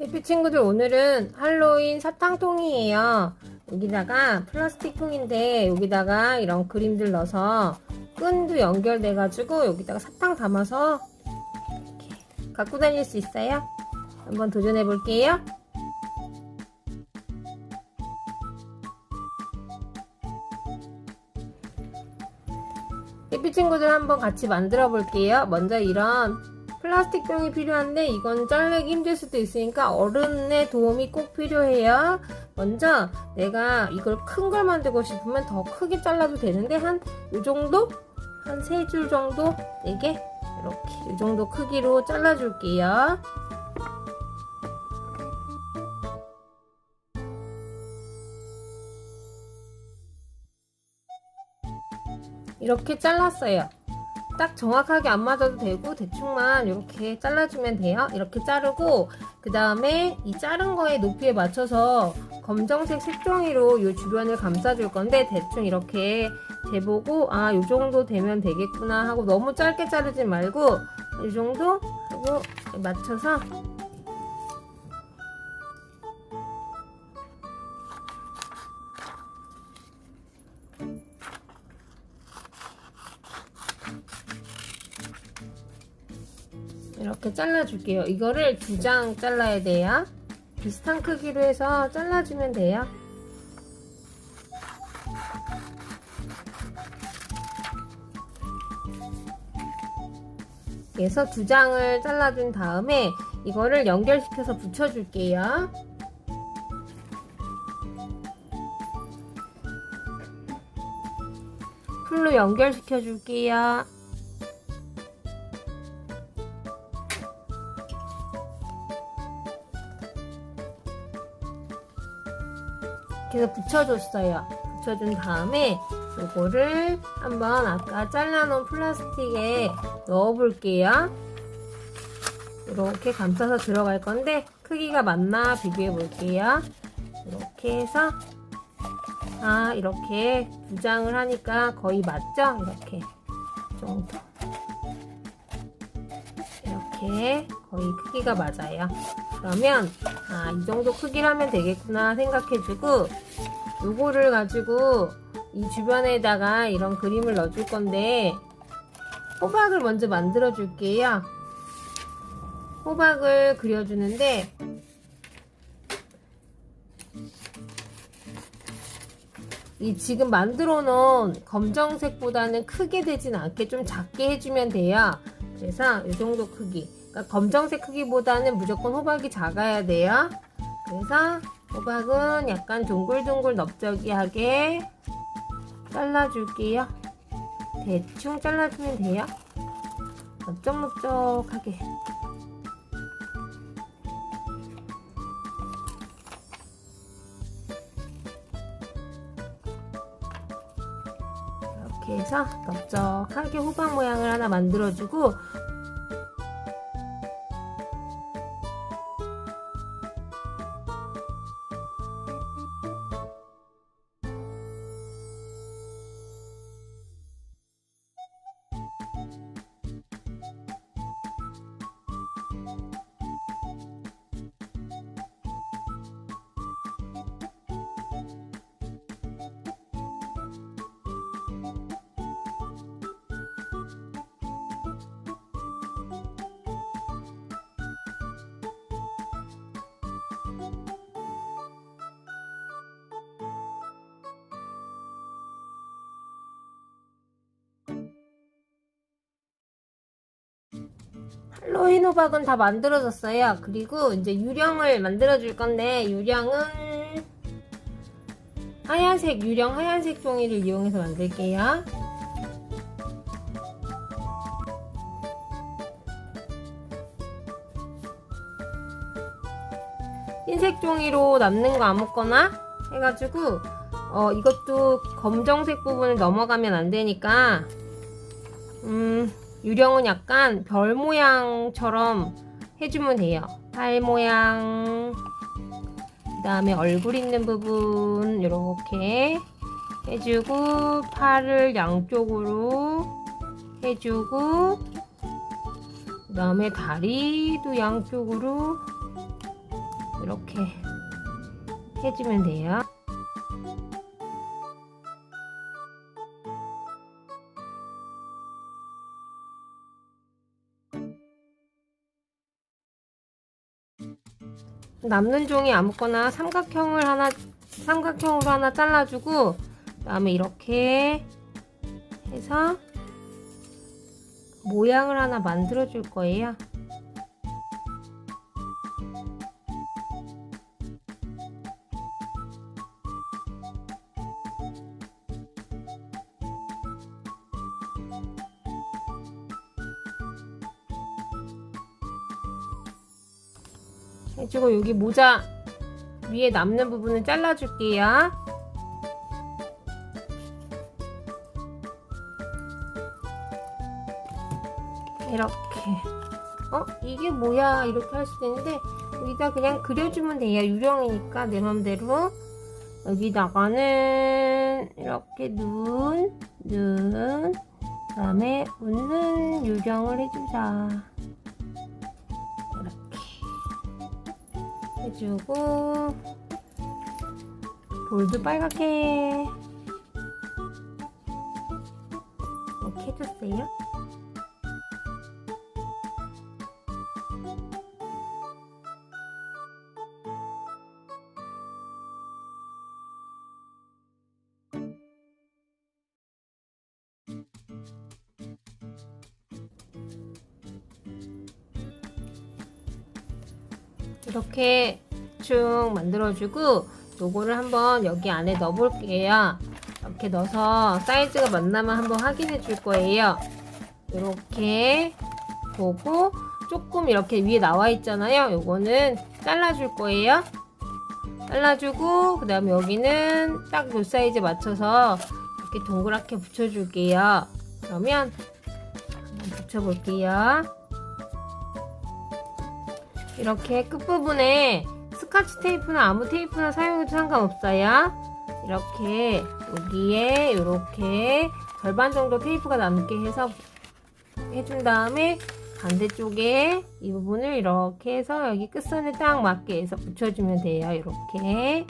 해피 친구들 오늘은 할로윈 사탕통이에요. 여기다가 플라스틱 통인데 여기다가 이런 그림들 넣어서 끈도 연결돼가지고 여기다가 사탕 담아서 이렇게 갖고 다닐 수 있어요. 한번 도전해 볼게요. 해피 친구들 한번 같이 만들어 볼게요. 먼저 이런 플라스틱 병이 필요한데 이건 자르기 힘들 수도 있으니까 어른의 도움이 꼭 필요해요. 먼저 내가 이걸 큰 걸 만들고 싶으면 더 크게 잘라도 되는데 한 이 정도? 한 세 줄 정도? 네 개? 이렇게 이 정도 크기로 잘라줄게요. 이렇게 잘랐어요. 딱 정확하게 안 맞아도 되고 대충만 이렇게 잘라주면 돼요. 이렇게 자르고 그 다음에 이 자른 거에 높이에 맞춰서 검정색 색종이로 이 주변을 감싸줄 건데 대충 이렇게 재보고 아 이 정도 되면 되겠구나 하고 너무 짧게 자르지 말고 이 정도 하고 맞춰서 잘라줄게요. 이거를 두 장 잘라야 돼요. 비슷한 크기로 해서 잘라주면 돼요. 그래서 두 장을 잘라준 다음에 이거를 연결시켜서 붙여줄게요. 풀로 연결시켜 줄게요. 그래서 붙여줬어요. 붙여준 다음에 요거를 한번 아까 잘라놓은 플라스틱에 넣어볼게요. 이렇게 감싸서 들어갈 건데 크기가 맞나 비교해 볼게요. 이렇게 해서 아 이렇게 두 장을 하니까 거의 맞죠? 이렇게 이 정도 이렇게 거의 크기가 맞아요. 그러면 아, 이 정도 크기로 하면 되겠구나 생각해주고 요거를 가지고 이 주변에다가 이런 그림을 넣어줄 건데 호박을 먼저 만들어 줄게요. 호박을 그려주는데 이 지금 만들어 놓은 검정색보다는 크게 되진 않게 좀 작게 해주면 돼요. 그래서 이 정도 크기. 그러니까 검정색 크기보다는 무조건 호박이 작아야 돼요. 그래서 호박은 약간 동글동글 넓적이하게 잘라줄게요. 대충 잘라주면 돼요. 넓적넓적하게. 이렇게 해서 넓적하게 호박 모양을 하나 만들어주고 할로윈 호박은 다 만들어졌어요. 그리고 이제 유령을 만들어 줄 건데 유령은 하얀색 유령 하얀색 종이를 이용해서 만들게요. 흰색 종이로 남는 거 아무거나 해가지고 어 이것도 검정색 부분을 넘어가면 안 되니까 음 유령은 약간 별 모양처럼 해주면 돼요. 팔 모양, 그 다음에 얼굴 있는 부분 이렇게 해주고 팔을 양쪽으로 해주고 그 다음에 다리도 양쪽으로 이렇게 해주면 돼요. 남는 종이 아무거나 삼각형을 하나 삼각형으로 하나 잘라주고 그다음에 이렇게 해서 모양을 하나 만들어 줄 거예요. 해주고 여기 모자 위에 남는 부분을 잘라줄게요. 이렇게. 어? 이게 뭐야? 이렇게 할 수도 있는데, 여기다 그냥 그려주면 돼요. 유령이니까 내 맘대로. 여기다가는 이렇게 눈, 눈, 그 다음에 웃는 유령을 해주자. 해주고, 볼도 빨갛게. 이렇게 해줬어요. 이렇게 쭉 만들어주고 요거를 한번 여기 안에 넣어볼게요. 이렇게 넣어서 사이즈가 맞나만 한번 확인해 줄 거예요. 이렇게 보고 조금 이렇게 위에 나와 있잖아요. 요거는 잘라줄 거예요. 잘라주고 그 다음에 여기는 딱 요 사이즈 맞춰서 이렇게 동그랗게 붙여줄게요. 그러면 붙여볼게요. 이렇게 끝부분에 스카치 테이프나 아무 테이프나 사용해도 상관없어요. 이렇게 여기에 이렇게 절반 정도 테이프가 남게 해서 해준 다음에 반대쪽에 이 부분을 이렇게 해서 여기 끝선에 딱 맞게 해서 붙여주면 돼요. 이렇게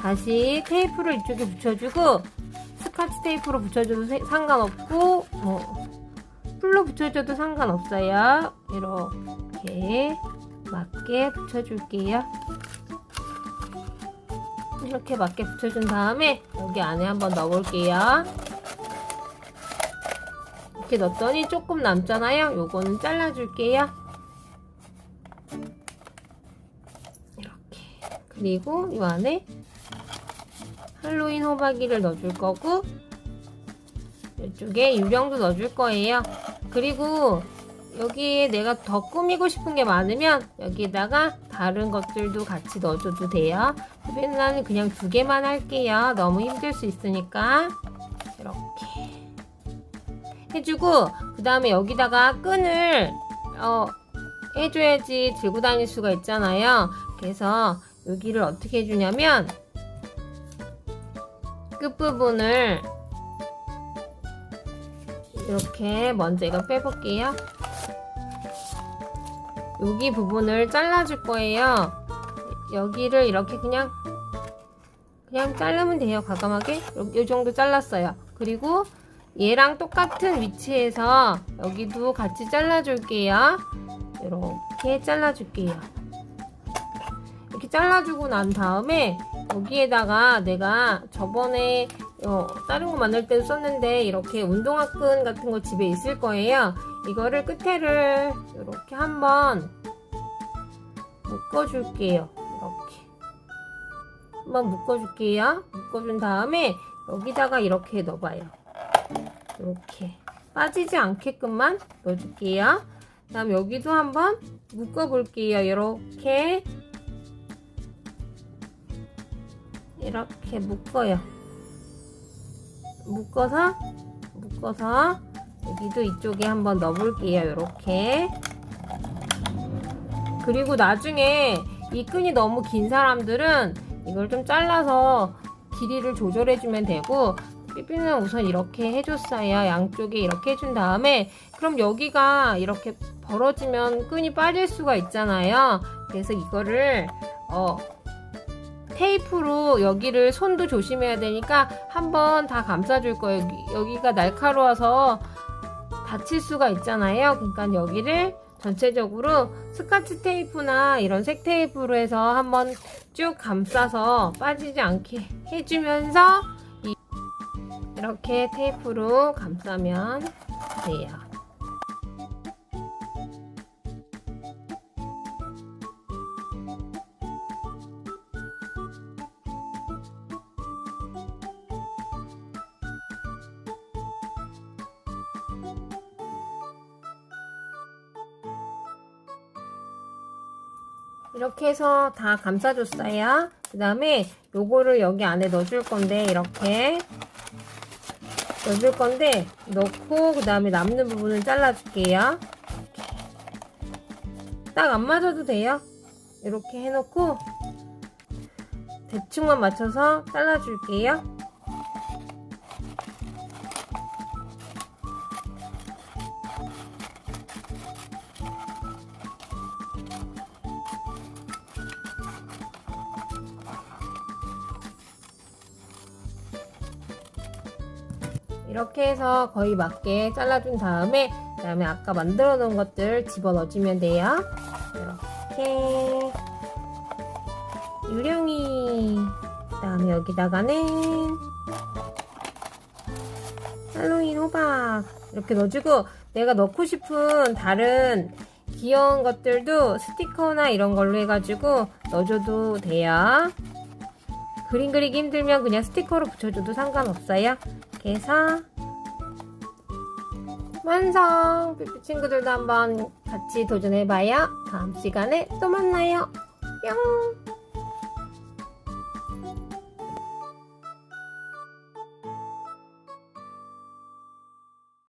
다시 테이프를 이쪽에 붙여주고 스카치 테이프로 붙여줘도 세- 상관없고 뭐 풀로 붙여줘도 상관없어요. 이렇게 맞게 붙여줄게요. 이렇게 맞게 붙여준 다음에 여기 안에 한번 넣어볼게요. 이렇게 넣었더니 조금 남잖아요. 요거는 잘라줄게요. 이렇게. 그리고 이 안에 할로윈 호박이를 넣어줄 거고 이쪽에 유령도 넣어줄 거예요. 그리고 여기에 내가 더 꾸미고 싶은 게 많으면 여기에다가 다른 것들도 같이 넣어줘도 돼요. 근데 나는 그냥 두 개만 할게요. 너무 힘들 수 있으니까 이렇게 해주고 그 다음에 여기다가 끈을 어, 해줘야지 들고 다닐 수가 있잖아요. 그래서 여기를 어떻게 해주냐면 끝부분을 이렇게 먼저 이거 빼볼게요. 여기 부분을 잘라줄 거예요. 여기를 이렇게 그냥 그냥 자르면 돼요. 과감하게. 요, 요 정도 잘랐어요. 그리고 얘랑 똑같은 위치에서 여기도 같이 잘라줄게요. 이렇게 잘라줄게요. 이렇게 잘라주고 난 다음에 여기에다가 내가 저번에 어, 다른 거 만들 때도 썼는데 이렇게 운동화 끈 같은 거 집에 있을 거예요. 이거를 끝에를 이렇게 한번 묶어줄게요. 이렇게 한번 묶어줄게요. 묶어준 다음에 여기다가 이렇게 넣어봐요. 이렇게 빠지지 않게끔만 넣어줄게요. 그다음 여기도 한번 묶어볼게요. 이렇게 이렇게 묶어요. 묶어서 묶어서 여기도 이쪽에 한번 넣어볼게요. 이렇게 그리고 나중에 이 끈이 너무 긴 사람들은 이걸 좀 잘라서 길이를 조절해주면 되고 삐삐는 우선 이렇게 해줬어요. 양쪽에 이렇게 해준 다음에 그럼 여기가 이렇게 벌어지면 끈이 빠질 수가 있잖아요. 그래서 이거를 어, 테이프로 여기를 손도 조심해야 되니까 한번 다 감싸줄 거예요. 여기, 여기가 날카로워서 다칠 수가 있잖아요. 그러니까 여기를 전체적으로 스카치 테이프나 이런 색 테이프로 해서 한번 쭉 감싸서 빠지지 않게 해주면서 이- 이렇게 테이프로 감싸면 돼요. 이렇게 해서 다 감싸줬어요. 그 다음에 요거를 여기 안에 넣어줄 건데 이렇게 넣어줄 건데 넣고 그 다음에 남는 부분을 잘라줄게요. 딱 안 맞아도 돼요. 이렇게 해놓고 대충만 맞춰서 잘라줄게요. 이렇게 해서 거의 맞게 잘라준 다음에 그 다음에 아까 만들어 놓은 것들 집어 넣어주면 돼요. 이렇게 유령이 그 다음에 여기다가는 할로윈 호박 이렇게 넣어주고 내가 넣고 싶은 다른 귀여운 것들도 스티커나 이런 걸로 해가지고 넣어줘도 돼요. 그림 그리기 힘들면 그냥 스티커로 붙여줘도 상관없어요. 이렇게 해서 완성! 삐삐 친구들도 한번 같이 도전해봐요. 다음 시간에 또 만나요. 뿅!